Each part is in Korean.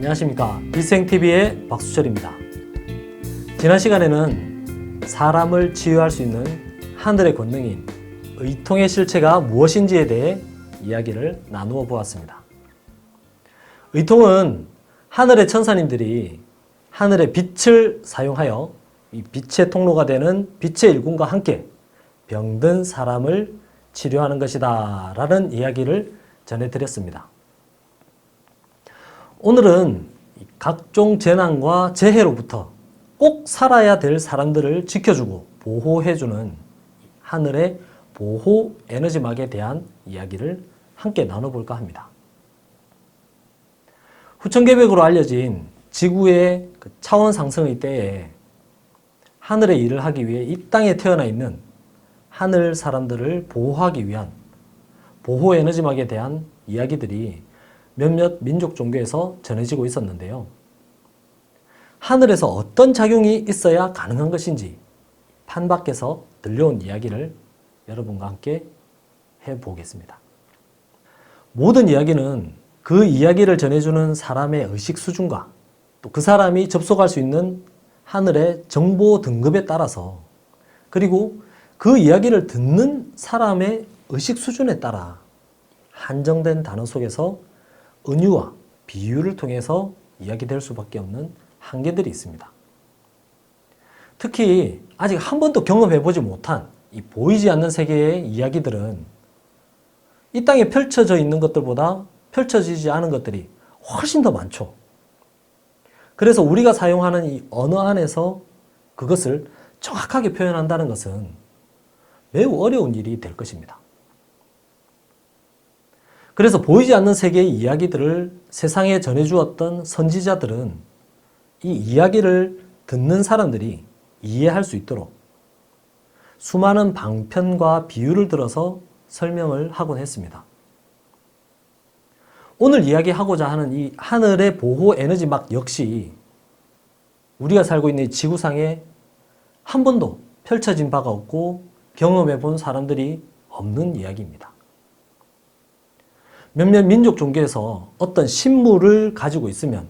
안녕하십니까. 비생TV의 박수철입니다. 지난 시간에는 사람을 치유할 수 있는 하늘의 권능인 의통의 실체가 무엇인지에 대해 이야기를 나누어 보았습니다. 의통은 하늘의 천사님들이 하늘의 빛을 사용하여 이 빛의 통로가 되는 빛의 일꾼과 함께 병든 사람을 치료하는 것이다. 라는 이야기를 전해드렸습니다. 오늘은 각종 재난과 재해로부터 꼭 살아야 될 사람들을 지켜주고 보호해주는 하늘의 보호 에너지막에 대한 이야기를 함께 나눠볼까 합니다. 후천계백으로 알려진 지구의 그 차원 상승의 때에 하늘의 일을 하기 위해 이 땅에 태어나 있는 하늘 사람들을 보호하기 위한 보호 에너지막에 대한 이야기들이 몇몇 민족 종교에서 전해지고 있었는데요. 하늘에서 어떤 작용이 있어야 가능한 것인지 판 밖에서 들려온 이야기를 여러분과 함께 해보겠습니다. 모든 이야기는 그 이야기를 전해주는 사람의 의식 수준과 또 그 사람이 접속할 수 있는 하늘의 정보 등급에 따라서 그리고 그 이야기를 듣는 사람의 의식 수준에 따라 한정된 단어 속에서 은유와 비유를 통해서 이야기될 수밖에 없는 한계들이 있습니다. 특히 아직 한 번도 경험해보지 못한 이 보이지 않는 세계의 이야기들은 이 땅에 펼쳐져 있는 것들보다 펼쳐지지 않은 것들이 훨씬 더 많죠. 그래서 우리가 사용하는 이 언어 안에서 그것을 정확하게 표현한다는 것은 매우 어려운 일이 될 것입니다. 그래서 보이지 않는 세계의 이야기들을 세상에 전해주었던 선지자들은 이 이야기를 듣는 사람들이 이해할 수 있도록 수많은 방편과 비유를 들어서 설명을 하곤 했습니다. 오늘 이야기하고자 하는 이 하늘의 보호 에너지 막 역시 우리가 살고 있는 이 지구상에 한 번도 펼쳐진 바가 없고 경험해 본 사람들이 없는 이야기입니다. 몇몇 민족 종교에서 어떤 신물을 가지고 있으면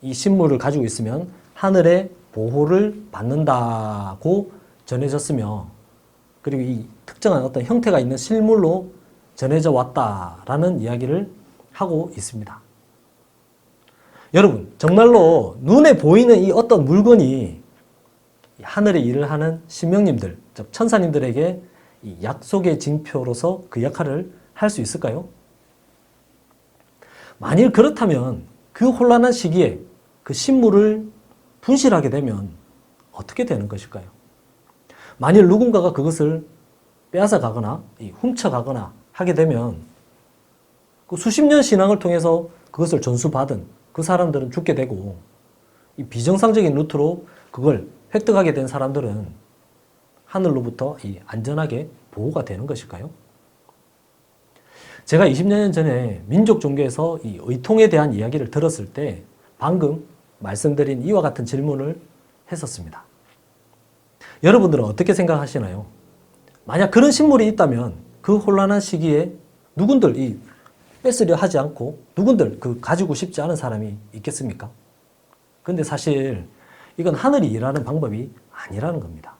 이 신물을 가지고 있으면 하늘의 보호를 받는다고 전해졌으며 그리고 이 특정한 어떤 형태가 있는 실물로 전해져 왔다라는 이야기를 하고 있습니다. 여러분, 정말로 눈에 보이는 이 어떤 물건이 하늘의 일을 하는 신명님들, 즉 천사님들에게 이 약속의 징표로서 그 역할을 할 수 있을까요? 만일 그렇다면 그 혼란한 시기에 그 신물을 분실하게 되면 어떻게 되는 것일까요? 만일 누군가가 그것을 빼앗아 가거나 훔쳐 가거나 하게 되면 그 수십 년 신앙을 통해서 그것을 전수받은 그 사람들은 죽게 되고 이 비정상적인 루트로 그걸 획득하게 된 사람들은 하늘로부터 이 안전하게 보호가 되는 것일까요? 제가 20년 전에 민족 종교에서 이 의통에 대한 이야기를 들었을 때 방금 말씀드린 이와 같은 질문을 했었습니다. 여러분들은 어떻게 생각하시나요? 만약 그런 신물이 있다면 그 혼란한 시기에 누군들 이 뺏으려 하지 않고 누군들 그 가지고 싶지 않은 사람이 있겠습니까? 근데 사실 이건 하늘이 일하는 방법이 아니라는 겁니다.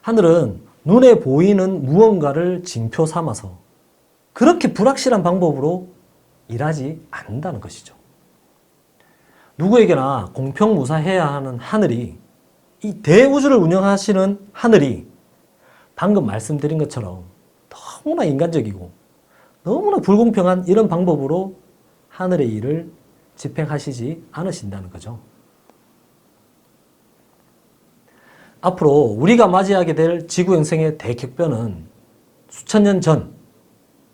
하늘은 눈에 보이는 무언가를 징표 삼아서 그렇게 불확실한 방법으로 일하지 않는다는 것이죠. 누구에게나 공평무사해야 하는 하늘이 이 대우주를 운영하시는 하늘이 방금 말씀드린 것처럼 너무나 인간적이고 너무나 불공평한 이런 방법으로 하늘의 일을 집행하시지 않으신다는 거죠. 앞으로 우리가 맞이하게 될 지구 행성의 대격변은 수천 년 전,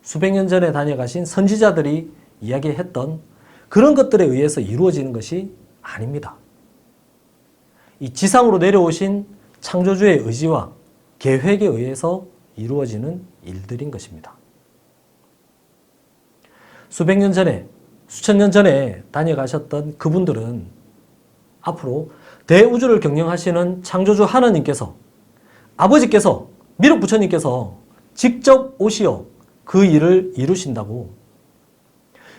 수백 년 전에 다녀가신 선지자들이 이야기했던 그런 것들에 의해서 이루어지는 것이 아닙니다. 이 지상으로 내려오신 창조주의 의지와 계획에 의해서 이루어지는 일들인 것입니다. 수백 년 전에, 수천 년 전에 다녀가셨던 그분들은 앞으로 대우주를 경영하시는 창조주 하나님께서 아버지께서 미륵 부처님께서 직접 오시어 그 일을 이루신다고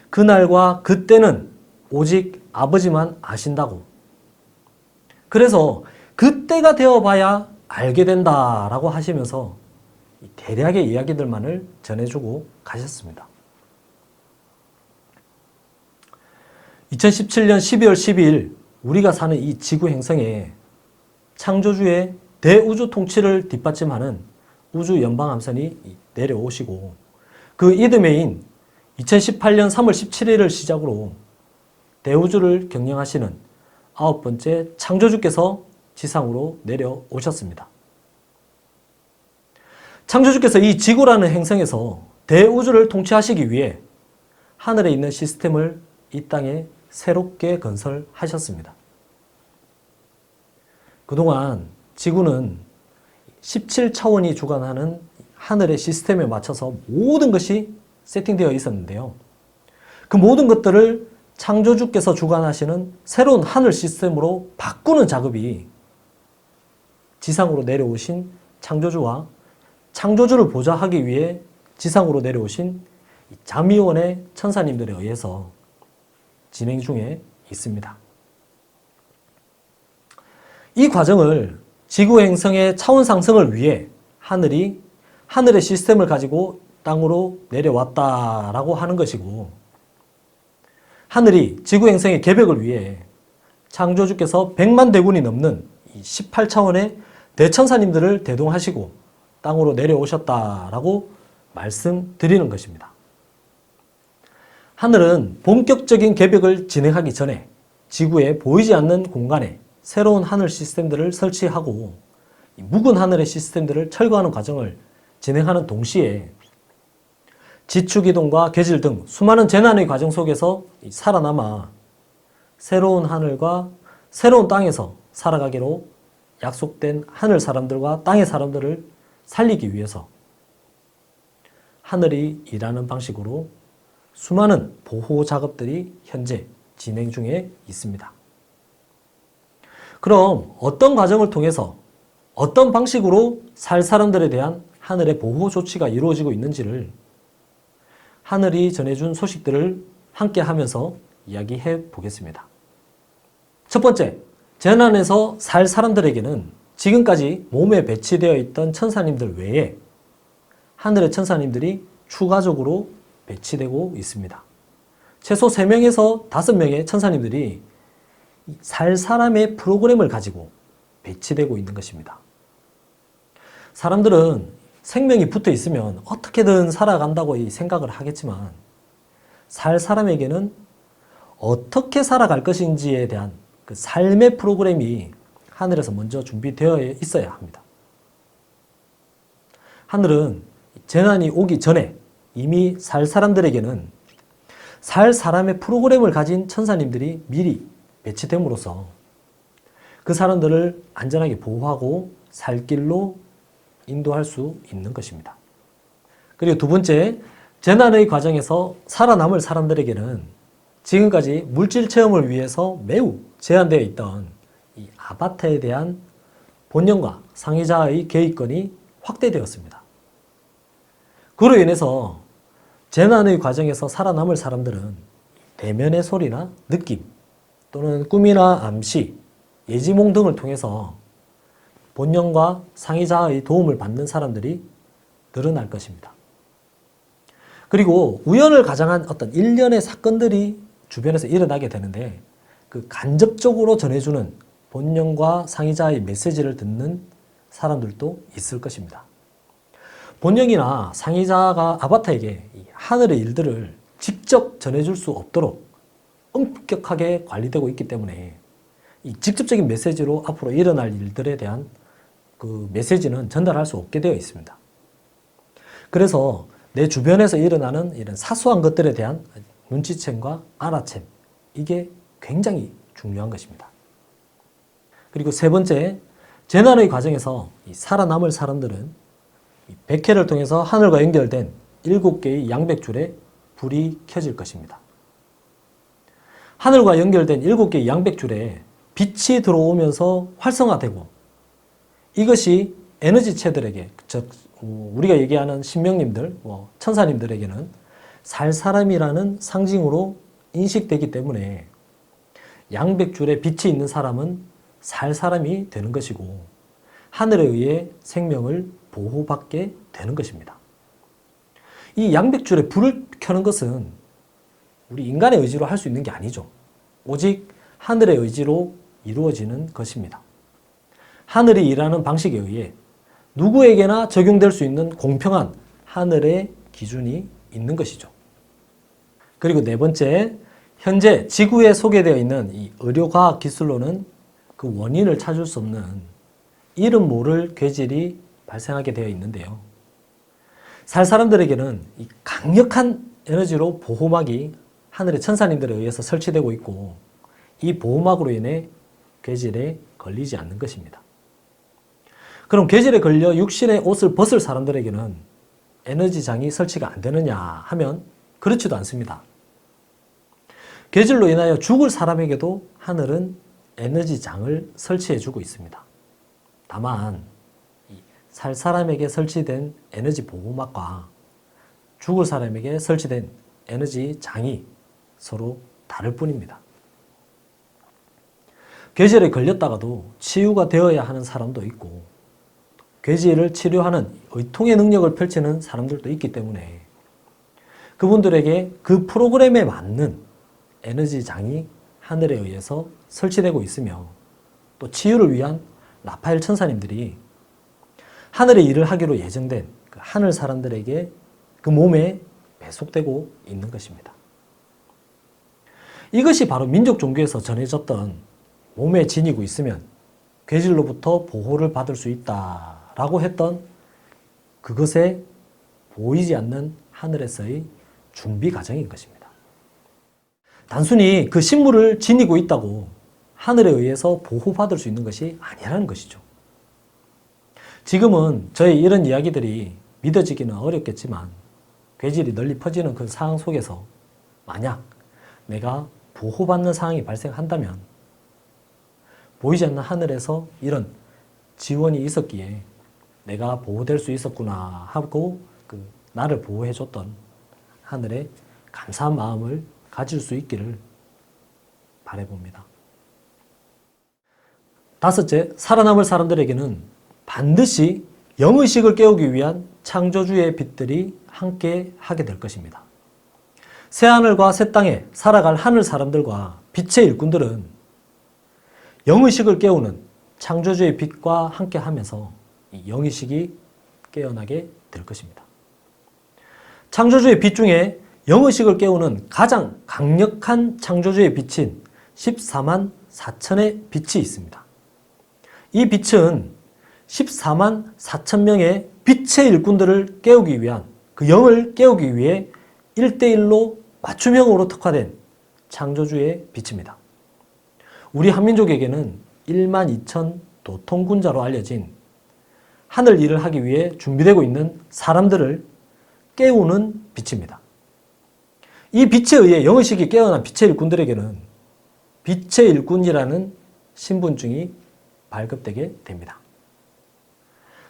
그날과 그때는 오직 아버지만 아신다고. 그래서 그때가 되어봐야 알게 된다라고 하시면서 이 대략의 이야기들만을 전해주고 가셨습니다. 2017년 12월 12일 우리가 사는 이 지구 행성에 창조주의 대우주 통치를 뒷받침하는 우주 연방함선이 내려오시고 그 이듬해인 2018년 3월 17일을 시작으로 대우주를 경영하시는 아홉 번째 창조주께서 지상으로 내려오셨습니다. 창조주께서 이 지구라는 행성에서 대우주를 통치하시기 위해 하늘에 있는 시스템을 이 땅에 새롭게 건설하셨습니다. 그동안 지구는 17차원이 주관하는 하늘의 시스템에 맞춰서 모든 것이 세팅되어 있었는데요. 그 모든 것들을 창조주께서 주관하시는 새로운 하늘 시스템으로 바꾸는 작업이 지상으로 내려오신 창조주와 창조주를 보좌하기 위해 지상으로 내려오신 자미원의 천사님들에 의해서 진행 중에 있습니다. 이 과정을 지구 행성의 차원 상승을 위해 하늘이 하늘의 시스템을 가지고 땅으로 내려왔다라고 하는 것이고 하늘이 지구 행성의 개벽을 위해 창조주께서 100만 대군이 넘는 18차원의 대천사님들을 대동하시고 땅으로 내려오셨다라고 말씀드리는 것입니다. 하늘은 본격적인 개벽을 진행하기 전에 지구에 보이지 않는 공간에 새로운 하늘 시스템들을 설치하고 묵은 하늘의 시스템들을 철거하는 과정을 진행하는 동시에 지축이동과 계질 등 수많은 재난의 과정 속에서 살아남아 새로운 하늘과 새로운 땅에서 살아가기로 약속된 하늘 사람들과 땅의 사람들을 살리기 위해서 하늘이 일하는 방식으로 수많은 보호 작업들이 현재 진행 중에 있습니다. 그럼 어떤 과정을 통해서 어떤 방식으로 살 사람들에 대한 하늘의 보호 조치가 이루어지고 있는지를 하늘이 전해준 소식들을 함께 하면서 이야기해 보겠습니다. 첫 번째, 재난에서 살 사람들에게는 지금까지 몸에 배치되어 있던 천사님들 외에 하늘의 천사님들이 추가적으로 배치되고 있습니다. 최소 3명에서 5명의 천사님들이 살 사람의 프로그램을 가지고 배치되고 있는 것입니다. 사람들은 생명이 붙어 있으면 어떻게든 살아간다고 생각을 하겠지만 살 사람에게는 어떻게 살아갈 것인지에 대한 그 삶의 프로그램이 하늘에서 먼저 준비되어 있어야 합니다. 하늘은 재난이 오기 전에 이미 살 사람들에게는 살 사람의 프로그램을 가진 천사님들이 미리 배치됨으로써 그 사람들을 안전하게 보호하고 살 길로 인도할 수 있는 것입니다. 그리고 두 번째, 재난의 과정에서 살아남을 사람들에게는 지금까지 물질 체험을 위해서 매우 제한되어 있던 이 아바타에 대한 본연과 상의자의 계획권이 확대되었습니다. 그로 인해서 재난의 과정에서 살아남을 사람들은 대면의 소리나 느낌 또는 꿈이나 암시, 예지몽 등을 통해서 본연과 상의자의 도움을 받는 사람들이 늘어날 것입니다. 그리고 우연을 가장한 어떤 일련의 사건들이 주변에서 일어나게 되는데 그 간접적으로 전해주는 본령과 상의자의 메시지를 듣는 사람들도 있을 것입니다. 본령이나 상의자가 아바타에게 하늘의 일들을 직접 전해줄 수 없도록 엄격하게 관리되고 있기 때문에 이 직접적인 메시지로 앞으로 일어날 일들에 대한 그 메시지는 전달할 수 없게 되어 있습니다. 그래서 내 주변에서 일어나는 이런 사소한 것들에 대한 눈치챔과 알아챔 이게 굉장히 중요한 것입니다. 그리고 세 번째, 재난의 과정에서 살아남을 사람들은 백회를 통해서 하늘과 연결된 일곱 개의 양백줄에 불이 켜질 것입니다. 하늘과 연결된 일곱 개의 양백줄에 빛이 들어오면서 활성화되고 이것이 에너지체들에게 즉 우리가 얘기하는 신명님들, 뭐 천사님들에게는 살 사람이라는 상징으로 인식되기 때문에 양백줄에 빛이 있는 사람은 살 사람이 되는 것이고 하늘에 의해 생명을 보호받게 되는 것입니다. 이 양백줄에 불을 켜는 것은 우리 인간의 의지로 할 수 있는 게 아니죠. 오직 하늘의 의지로 이루어지는 것입니다. 하늘이 일하는 방식에 의해 누구에게나 적용될 수 있는 공평한 하늘의 기준이 있는 것이죠. 그리고 네 번째, 현재 지구에 소개되어 있는 이 의료과학 기술로는 그 원인을 찾을 수 없는 이름 모를 괴질이 발생하게 되어 있는데요. 살 사람들에게는 이 강력한 에너지로 보호막이 하늘의 천사님들에 의해서 설치되고 있고 이 보호막으로 인해 괴질에 걸리지 않는 것입니다. 그럼 괴질에 걸려 육신의 옷을 벗을 사람들에게는 에너지장이 설치가 안 되느냐 하면 그렇지도 않습니다. 괴질로 인하여 죽을 사람에게도 하늘은 에너지장을 설치해주고 있습니다. 다만 살 사람에게 설치된 에너지 보호막과 죽을 사람에게 설치된 에너지 장이 서로 다를 뿐입니다. 괴질에 걸렸다가도 치유가 되어야 하는 사람도 있고 괴질을 치료하는 의통의 능력을 펼치는 사람들도 있기 때문에 그분들에게 그 프로그램에 맞는 에너지 장이 하늘에 의해서 설치되고 있으며 또 치유를 위한 라파엘 천사님들이 하늘의 일을 하기로 예정된 그 하늘 사람들에게 그 몸에 배속되고 있는 것입니다. 이것이 바로 민족 종교에서 전해졌던 몸에 지니고 있으면 괴질로부터 보호를 받을 수 있다 라고 했던 그것에 보이지 않는 하늘에서의 준비 과정인 것입니다. 단순히 그 식물을 지니고 있다고 하늘에 의해서 보호받을 수 있는 것이 아니라는 것이죠. 지금은 저의 이런 이야기들이 믿어지기는 어렵겠지만 괴질이 널리 퍼지는 그 상황 속에서 만약 내가 보호받는 상황이 발생한다면 보이지 않는 하늘에서 이런 지원이 있었기에 내가 보호될 수 있었구나 하고 그 나를 보호해줬던 하늘의 감사한 마음을 가질 수 있기를 바래봅니다. 다섯째, 살아남을 사람들에게는 반드시 영의식을 깨우기 위한 창조주의 빛들이 함께 하게 될 것입니다. 새하늘과 새 땅에 살아갈 하늘 사람들과 빛의 일꾼들은 영의식을 깨우는 창조주의 빛과 함께 하면서 영의식이 깨어나게 될 것입니다. 창조주의 빛 중에 영의식을 깨우는 가장 강력한 창조주의 빛인 14만 4천의 빛이 있습니다. 이 빛은 14만 4천 명의 빛의 일꾼들을 깨우기 위한 그 영을 깨우기 위해 1대1로 맞춤형으로 특화된 창조주의 빛입니다. 우리 한민족에게는 1만 2천 도통군자로 알려진 하늘 일을 하기 위해 준비되고 있는 사람들을 깨우는 빛입니다. 이 빛에 의해 영의식이 깨어난 빛의 일꾼들에게는 빛의 일꾼이라는 신분증이 발급되게 됩니다.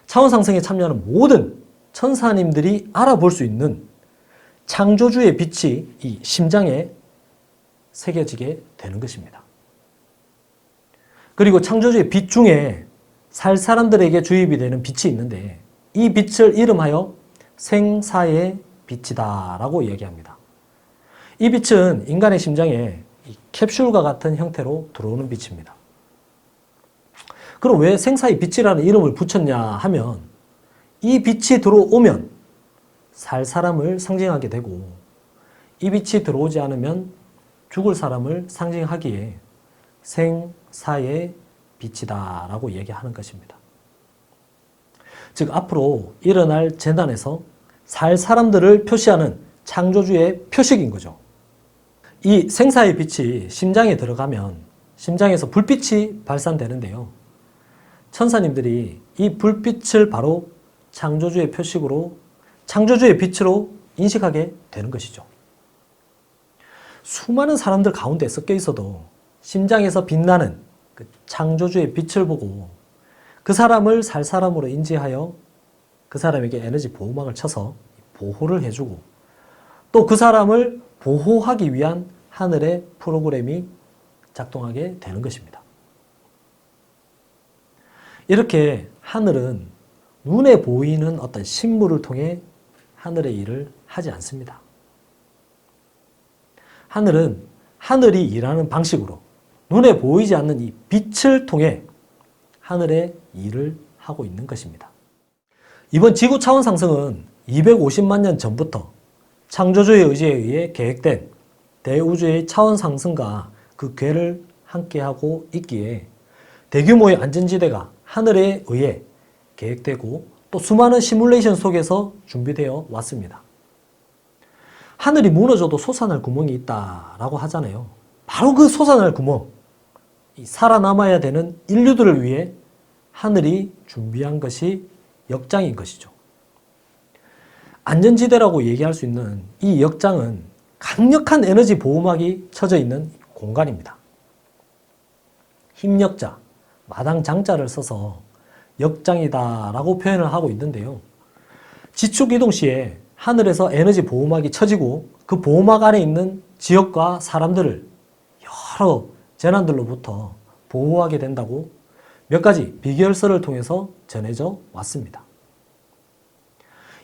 차원 상승에 참여하는 모든 천사님들이 알아볼 수 있는 창조주의 빛이 이 심장에 새겨지게 되는 것입니다. 그리고 창조주의 빛 중에 살 사람들에게 주입이 되는 빛이 있는데 이 빛을 이름하여 생사의 빛이다라고 이야기합니다. 이 빛은 인간의 심장에 캡슐과 같은 형태로 들어오는 빛입니다. 그럼 왜 생사의 빛이라는 이름을 붙였냐 하면 이 빛이 들어오면 살 사람을 상징하게 되고 이 빛이 들어오지 않으면 죽을 사람을 상징하기에 생사의 빛이다 라고 얘기하는 것입니다. 즉 앞으로 일어날 재난에서 살 사람들을 표시하는 창조주의 표식인 거죠. 이 생사의 빛이 심장에 들어가면 심장에서 불빛이 발산되는데요. 천사님들이 이 불빛을 바로 창조주의 표식으로 창조주의 빛으로 인식하게 되는 것이죠. 수많은 사람들 가운데 섞여 있어도 심장에서 빛나는 그 창조주의 빛을 보고 그 사람을 살 사람으로 인지하여 그 사람에게 에너지 보호막을 쳐서 보호를 해주고 또 그 사람을 보호하기 위한 하늘의 프로그램이 작동하게 되는 것입니다. 이렇게 하늘은 눈에 보이는 어떤 신물을 통해 하늘의 일을 하지 않습니다. 하늘은 하늘이 일하는 방식으로 눈에 보이지 않는 이 빛을 통해 하늘의 일을 하고 있는 것입니다. 이번 지구 차원 상승은 250만 년 전부터 창조주의 의지에 의해 계획된 대우주의 차원 상승과 그 궤를 함께하고 있기에 대규모의 안전지대가 하늘에 의해 계획되고 또 수많은 시뮬레이션 속에서 준비되어 왔습니다. 하늘이 무너져도 솟아날 구멍이 있다라고 하잖아요. 바로 그 솟아날 구멍, 살아남아야 되는 인류들을 위해 하늘이 준비한 것이 역장인 것이죠. 안전지대라고 얘기할 수 있는 이 역장은 강력한 에너지 보호막이 쳐져 있는 공간입니다. 힘역자, 마당 장자를 써서 역장이다라고 표현을 하고 있는데요. 지축 이동 시에 하늘에서 에너지 보호막이 쳐지고 그 보호막 안에 있는 지역과 사람들을 여러 재난들로부터 보호하게 된다고 몇 가지 비결서를 통해서 전해져 왔습니다.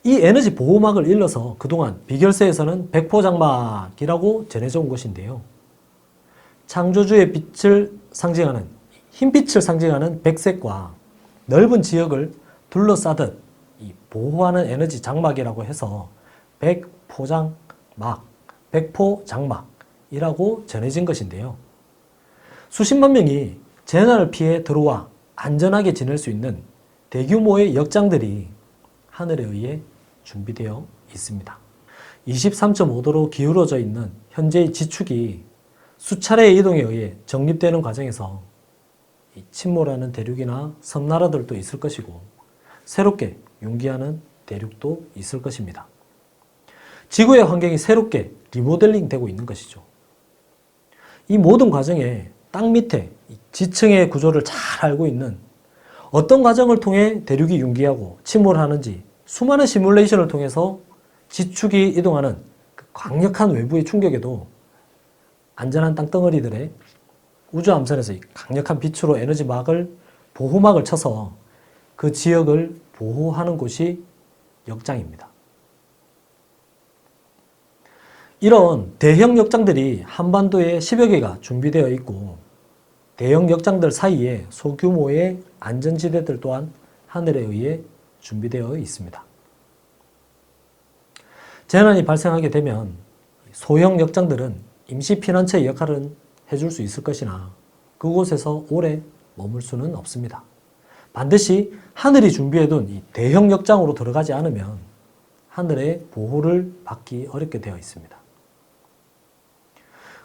이 에너지 보호막을 일러서 그동안 비결서에서는 백포장막이라고 전해져 온 것인데요. 창조주의 빛을 상징하는 흰빛을 상징하는 백색과 넓은 지역을 둘러싸듯 보호하는 에너지 장막이라고 해서 백포장막, 백포장막이라고 전해진 것인데요. 수십만 명이 재난을 피해 들어와 안전하게 지낼 수 있는 대규모의 역장들이 하늘에 의해 준비되어 있습니다. 23.5도로 기울어져 있는 현재의 지축이 수차례의 이동에 의해 정립되는 과정에서 침몰하는 대륙이나 섬나라들도 있을 것이고 새롭게 융기하는 대륙도 있을 것입니다. 지구의 환경이 새롭게 리모델링 되고 있는 것이죠. 이 모든 과정에 땅 밑에 지층의 구조를 잘 알고 있는 어떤 과정을 통해 대륙이 융기하고 침몰 하는지 수많은 시뮬레이션을 통해서 지축이 이동하는 그 강력한 외부의 충격에도 안전한 땅덩어리들의 우주 함선에서 강력한 빛으로 에너지 막을 보호막을 쳐서 그 지역을 보호하는 곳이 역장입니다. 이런 대형 역장들이 한반도에 10여 개가 준비되어 있고 대형 역장들 사이에 소규모의 안전지대들 또한 하늘에 의해 준비되어 있습니다. 재난이 발생하게 되면 소형 역장들은 임시 피난처의 역할은 해줄 수 있을 것이나 그곳에서 오래 머물 수는 없습니다. 반드시 하늘이 준비해둔 이 대형 역장으로 들어가지 않으면 하늘의 보호를 받기 어렵게 되어 있습니다.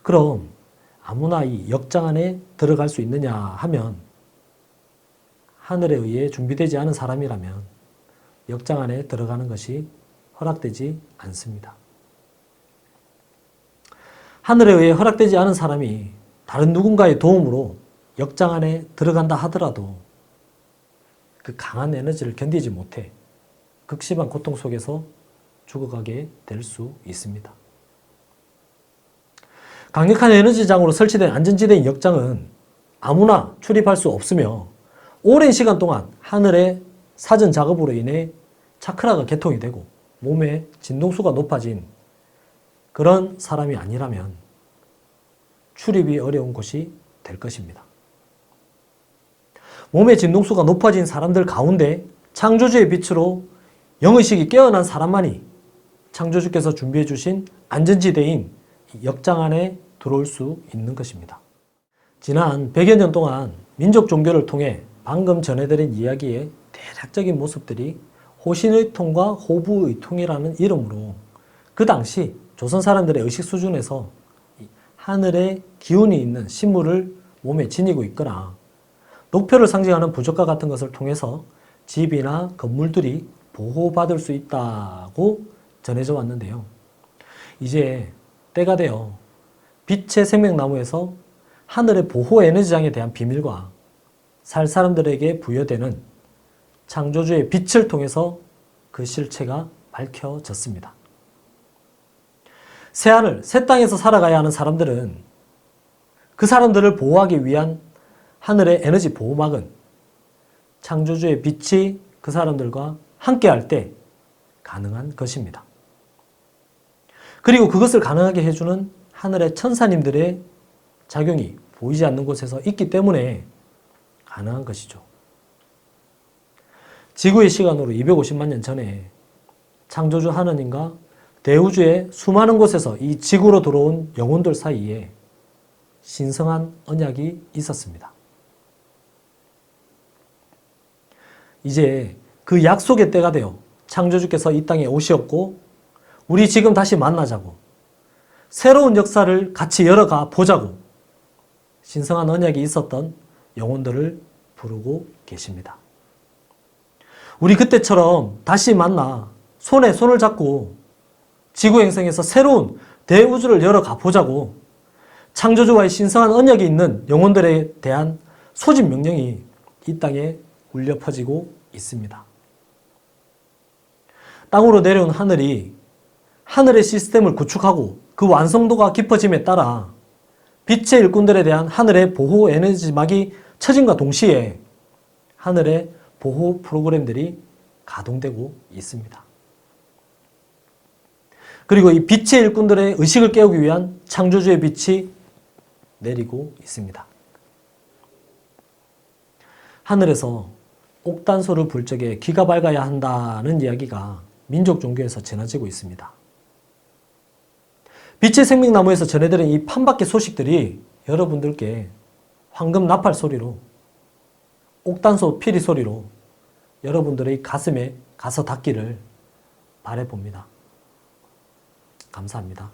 그럼 아무나 이 역장 안에 들어갈 수 있느냐 하면 하늘에 의해 준비되지 않은 사람이라면 역장 안에 들어가는 것이 허락되지 않습니다. 하늘에 의해 허락되지 않은 사람이 다른 누군가의 도움으로 역장 안에 들어간다 하더라도 그 강한 에너지를 견디지 못해 극심한 고통 속에서 죽어가게 될 수 있습니다. 강력한 에너지장으로 설치된 안전지대인 역장은 아무나 출입할 수 없으며 오랜 시간 동안 하늘의 사전 작업으로 인해 차크라가 개통이 되고 몸의 진동수가 높아진 그런 사람이 아니라면 출입이 어려운 곳이 될 것입니다. 몸의 진동수가 높아진 사람들 가운데 창조주의 빛으로 영의식이 깨어난 사람만이 창조주께서 준비해 주신 안전지대인 역장 안에 들어올 수 있는 것입니다. 지난 100여 년 동안 민족 종교를 통해 방금 전해드린 이야기의 대략적인 모습들이 호신의 통과 호부의 통이라는 이름으로 그 당시 조선 사람들의 의식 수준에서 하늘의 기운이 있는 신물을 몸에 지니고 있거나 목표를 상징하는 부적과 같은 것을 통해서 집이나 건물들이 보호받을 수 있다고 전해져 왔는데요. 이제 때가 되어 빛의 생명나무에서 하늘의 보호 에너지장에 대한 비밀과 살 사람들에게 부여되는 창조주의 빛을 통해서 그 실체가 밝혀졌습니다. 새 하늘, 새 땅에서 살아가야 하는 사람들은 그 사람들을 보호하기 위한 하늘의 에너지 보호막은 창조주의 빛이 그 사람들과 함께할 때 가능한 것입니다. 그리고 그것을 가능하게 해주는 하늘의 천사님들의 작용이 보이지 않는 곳에서 있기 때문에 가능한 것이죠. 지구의 시간으로 250만 년 전에 창조주 하느님과 대우주의 수많은 곳에서 이 지구로 들어온 영혼들 사이에 신성한 언약이 있었습니다. 이제 그 약속의 때가 되어 창조주께서 이 땅에 오셨고 우리 지금 다시 만나자고 새로운 역사를 같이 열어가 보자고 신성한 언약이 있었던 영혼들을 부르고 계십니다. 우리 그때처럼 다시 만나 손에 손을 잡고 지구 행성에서 새로운 대우주를 열어가 보자고 창조주와의 신성한 언약이 있는 영혼들에 대한 소집 명령이 이 땅에 울려 퍼지고 있습니다. 땅으로 내려온 하늘이 하늘의 시스템을 구축하고 그 완성도가 깊어짐에 따라 빛의 일꾼들에 대한 하늘의 보호 에너지막이 처짐과 동시에 하늘의 보호 프로그램들이 가동되고 있습니다. 그리고 이 빛의 일꾼들의 의식을 깨우기 위한 창조주의 빛이 내리고 있습니다. 하늘에서 옥단소를 불 적에 귀가 밝아야 한다는 이야기가 민족 종교에서 전해지고 있습니다. 빛의 생명나무에서 전해드린 이 판밖의 소식들이 여러분들께 황금 나팔 소리로 옥단소 피리 소리로 여러분들의 가슴에 가서 닿기를 바래봅니다. 감사합니다.